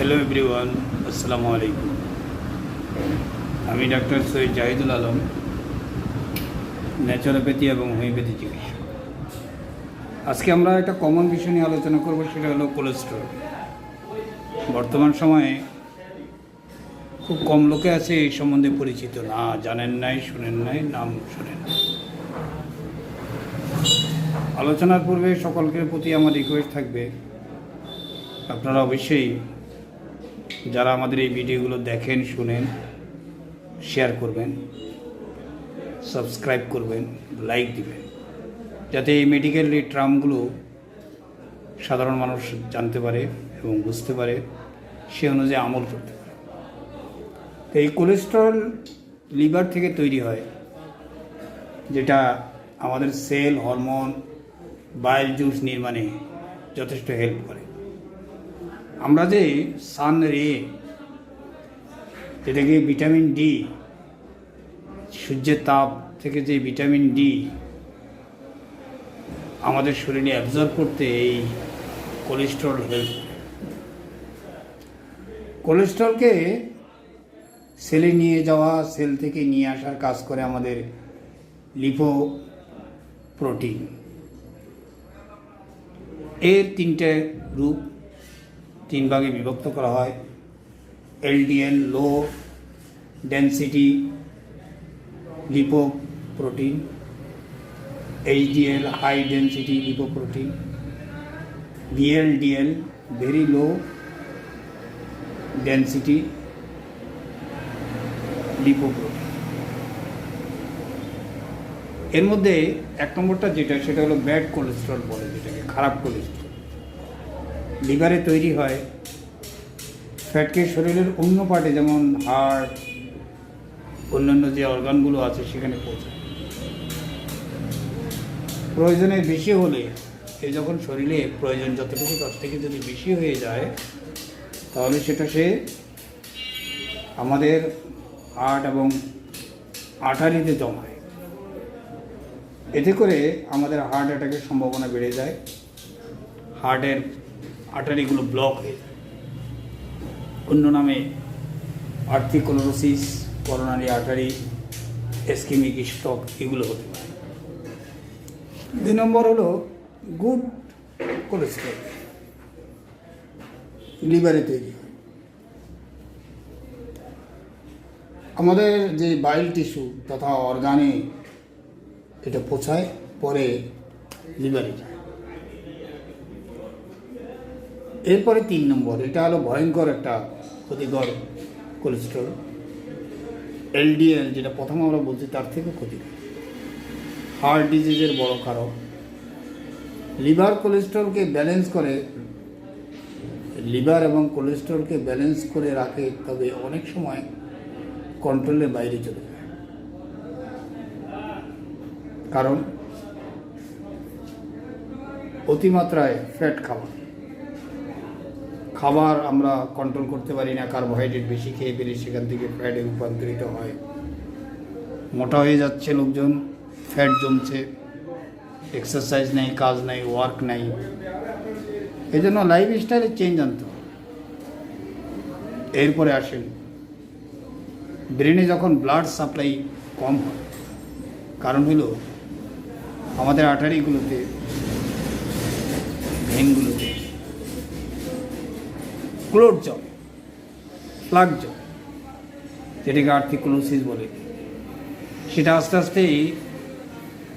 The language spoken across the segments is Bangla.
হ্যালো এভরিওয়ান আসসালামু আলাইকুম আমি ডাক্তার সৈয়দ জাহিদুল আলম ন্যাচারোপ্যাথি এবং হোমিওপ্যাথি চিকিৎসক। আজকে আমরা একটা কমন বিষয় নিয়ে আলোচনা করব, সেটা হলো কোলেস্ট্রল বর্তমান সময়ে খুব কম লোকে আছে এই সম্বন্ধে পরিচিত না, জানেন নাই, শুনেন নাই, নাম শোনেন নাই। আলোচনার পূর্বে সকলকে প্রতি আমার রিকোয়েস্ট থাকবে, আপনারা অবশ্যই যারা আমাদের এই ভিডিওগুলো দেখেন, শুনেন শেয়ার করবেন সাবস্ক্রাইব করবেন লাইক দিবেন, যাতে এই মেডিকেল এই ট্রামগুলো সাধারণ মানুষ জানতে পারে এবং বুঝতে পারে, সে অনুযায়ী আমল করতে পারে। এই কোলেস্ট্রল লিভার থেকে তৈরি হয়, যেটা আমাদের সেল হরমোন বাইল জুস নির্মাণে যথেষ্ট হেল্প করে। আমরা যে সান রে, যেটাকে ভিটামিন ডি, সূর্যের তাপ থেকে যে ভিটামিন ডি আমাদের শরীরে অ্যাবজর্ব করতে এই কোলেস্ট্রল হেল্প কোলেস্ট্রলকে সেলে নিয়ে যাওয়া সেল থেকে নিয়ে আসার কাজ করে আমাদের লিপো প্রোটিন এর তিনটে রূপ তিন ভাগে বিভক্ত করা হয়। LDL low density, lipoprotein, HDL, high density, lipoprotein VLDL very low density, lipoprotein. এর মধ্যে এক নম্বরটা যেটা, সেটা হলো ব্যাড কোলেস্ট্রল বলে যেটাকে, খারাপ কোলেস্ট্রল। লিভারে তৈরি হয়। ফ্যাটকে শরীরের অন্য পার্টে যেমন হার্ট অন্যান্য যে অর্গানগুলো আছে সেখানে পৌঁছায়। প্রয়োজনে বেশি হলে সে যখন শরীরে প্রয়োজন যতটুকু তার থেকে যদি বেশি হয়ে যায়, তাহলে সেটা সে আমাদের হার্ট এবং আঠারিতে জমায়। এতে করে আমাদের হার্ট অ্যাটাকের সম্ভাবনা বেড়ে যায়। হার্টের আর্টারিগুলো ব্লক হয়ে যায়। অন্য নামে atherosclerosis coronary artery ischemic stroke, এগুলো হতে পারে। দুই নম্বর হলো গুড কোলেস্ট্রল। লিভারে তৈরি হয়। আমাদের যে বাইল টিস্যু তথা অর্গানে এটা পৌঁছায় পরে লিভারে যায়। এরপরে তিন নম্বর, এটা হলো ভয়ঙ্কর একটা ক্ষতিকর কোলেস্ট্রল এলডিএল যেটা প্রথম আমরা বলছি তার থেকে ক্ষতিকর। হার্ট ডিজিজের বড় কারণ। লিভার কোলেস্ট্রলকে ব্যালেন্স করে লিভার এবং কোলেস্ট্রলকে ব্যালেন্স করে রাখে, তবে অনেক সময় কন্ট্রোলের বাইরে চলে যায়। কারণ অতিমাত্রায় ফ্যাট খাওয়া। খাবার আমরা কন্ট্রোল করতে পারি না কার্বোহাইড্রেট বেশি খেয়ে ফেলি সেখান থেকে ফ্যাটে রূপান্তরিত হয়। মোটা হয়ে যাচ্ছে লোকজন ফ্যাট জমছে এক্সারসাইজ নেই, কাজ নেই ওয়ার্ক নেই। এই জন্য লাইফ স্টাইলে চেঞ্জ আনতে এরপরে আসেন ব্রেনে যখন ব্লাড সাপ্লাই কম হয়, কারণ হলো আমাদের আটারিগুলোতে ভেনগুলোতে ক্লোট জমে প্লাগ জমে যেটাকে আর্থিকুলোসিস বলে। সেটা আস্তে আস্তেই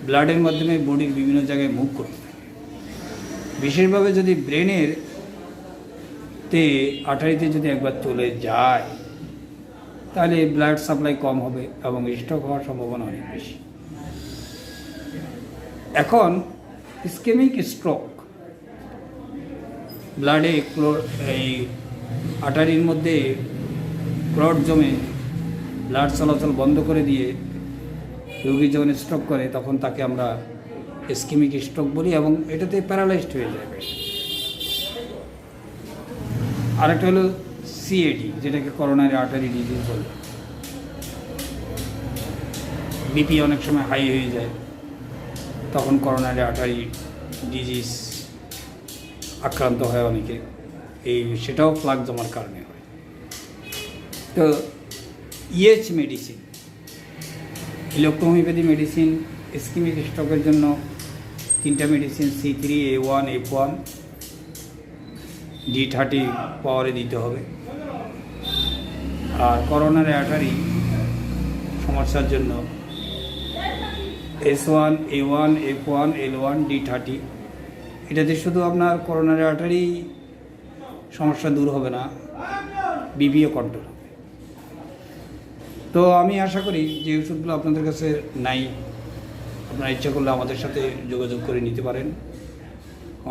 ব্লাডের মাধ্যমে বডির বিভিন্ন জায়গায় মুভ করতে থাকে। বিশেষভাবে যদি ব্রেনের তে আটারিতে যদি একবার চলে যায়, তাহলে ব্লাড সাপ্লাই কম হবে এবং স্ট্রোক হওয়ার সম্ভাবনা অনেক বেশি। এখন স্কেমিক স্ট্রোক, ব্লাডে ক্লো- এই আটারির মধ্যে ক্লট জমে ব্লাড চলাচল বন্ধ করে দিয়ে রোগী যখন স্ট্রোক করে, তখন তাকে আমরা স্কিমিক স্ট্রোক বলি এবং এটাতে প্যারালাইজড হয়ে যাবে আরেকটা হলো সিএডি যেটাকে করোনারি আর্টারি ডিজিজ বলে। বিপি অনেক সময় হাই হয়ে যায়, তখন করোনারি আর্টারি ডিজিজ আক্রান্ত হয় অনেকে। এই সেটাও প্লাক জমার কারণে হয়। তো E H medicine electrohomeopathy medicine ischemic স্ট্রোকের জন্য তিনটা medicine C three A one F one D thirty পাওয়ারে দিতে হবে। আর করোনার অ্যাটারি সমস্যার জন্য S one A one F one L one D thirty এটাতে শুধু আপনার করোনার আর্টারি সমস্যা দূর হবে না বিপিও কন্ট্রোল হবে। তো আমি আশা করি যে ওষুধগুলো আপনাদের কাছে নাই, আপনারা ইচ্ছা করলে আমাদের সাথে যোগাযোগ করে নিতে পারেন,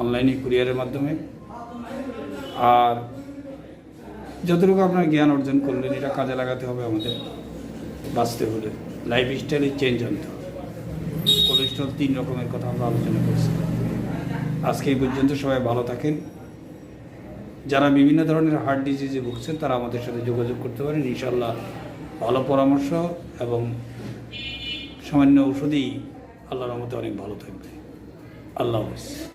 অনলাইনে, কুরিয়ারের মাধ্যমে। আর যতটুকু আপনার জ্ঞান অর্জন করলেন, এটা কাজে লাগাতে হবে আমাদের, বাঁচতে হলে। লাইফ স্টাইলে চেঞ্জ আনতে হবে। কোলেস্ট্রল তিন রকমের কথা আমরা আলোচনা করছি। আজকে এই পর্যন্ত সবাই ভালো থাকেন। যারা বিভিন্ন ধরনের হার্ট ডিজিজে ভুগছেন, তারা আমাদের সাথে যোগাযোগ করতে পারেন। ইনশাল্লাহ ভালো পরামর্শ এবং সামান্য ওষুধেই আল্লাহর মধ্যে অনেক ভালো থাকবে। আল্লাহ হাফিজ।